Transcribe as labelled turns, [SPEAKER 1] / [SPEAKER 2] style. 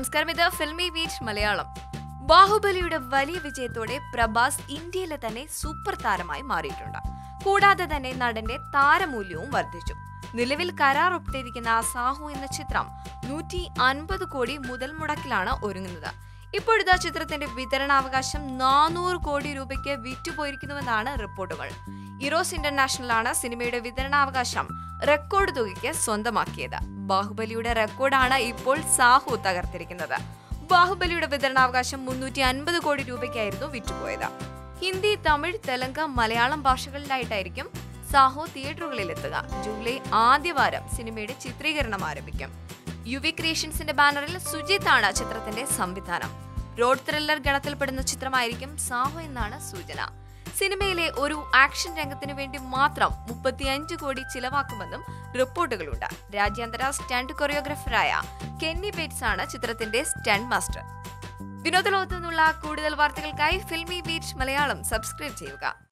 [SPEAKER 1] നമസ്കാരം. ഇത് filmy beach Malayalam. ബാഹുബലിയുടെ വലിയ വിജയത്തോടെ പ്രഭാസ് ഇന്ത്യയിലെ തന്നെ സൂപ്പർ താരമായി മാറിയിട്ടുണ്ട്. കൂടാതെ തന്നെ നടന്റെ താരമൂല്യവും വർദ്ധിച്ചു. നിലവിൽ കരാർ ഒപ്പിട്ടിരിക്കുന്ന സാഹു എന്ന ചിത്രം നൂറ്റി അൻപത് കോടി മുതൽ മുടക്കിലാണ് ഒരുങ്ങുന്നത്. ഇപ്പോഴത്തെ ചിത്രത്തിന്റെ വിതരണാവകാശം നാനൂറ് കോടി രൂപയ്ക്ക് വിറ്റുപോയിരിക്കുന്നുവെന്നാണ് റിപ്പോർട്ടുകൾ. ഇറോസ് ഇന്റർനാഷണൽ ആണ് സിനിമയുടെ വിതരണാവകാശം റെക്കോർഡ് തുകയ്ക്ക് സ്വന്തമാക്കിയത്. ബാഹുബലിയുടെ റെക്കോർഡാണ് ഇപ്പോൾ സാഹു തകർത്തിരിക്കുന്നത്. ബാഹുബലിയുടെ വിതരണാവകാശം മുന്നൂറ്റി അൻപത് കോടി രൂപയ്ക്കായിരുന്നു വിറ്റുപോയത്. ഹിന്ദി തമിഴ് തെലുങ്ക് മലയാളം ഭാഷകളിലായിട്ടായിരിക്കും സാഹു തിയേറ്ററുകളിൽ എത്തുക ജൂലൈ ആദ്യവാരം സിനിമയുടെ ചിത്രീകരണം ആരംഭിക്കും. യുവി ക്രിയേഷൻസിന്റെ ബാനറിൽ സുജിത്താണ് ചിത്രത്തിന്റെ സംവിധാനം. റോഡ് ത്രില്ലർ ഗണത്തിൽപ്പെടുന്ന ചിത്രമായിരിക്കും സാഹു എന്നാണ് സൂചന. സിനിമയിലെ ഒരു ആക്ഷൻ രംഗത്തിനു വേണ്ടി മാത്രം മുപ്പത്തിയഞ്ച് കോടി ചിലവാക്കുമെന്നും റിപ്പോർട്ടുകളുണ്ട്. രാജ്യാന്തര സ്റ്റണ്ട് കൊറിയോഗ്രാഫറായ കെന്നി ബേറ്റ്സ് ആണ് ചിത്രത്തിന്റെ സ്റ്റണ്ട് മാസ്റ്റർ. വിനോദലോകത്തു നിന്നുള്ള കൂടുതൽ വാർത്തകൾക്കായി ഫിൽമി ബീച്ച് മലയാളം സബ്സ്ക്രൈബ് ചെയ്യുക.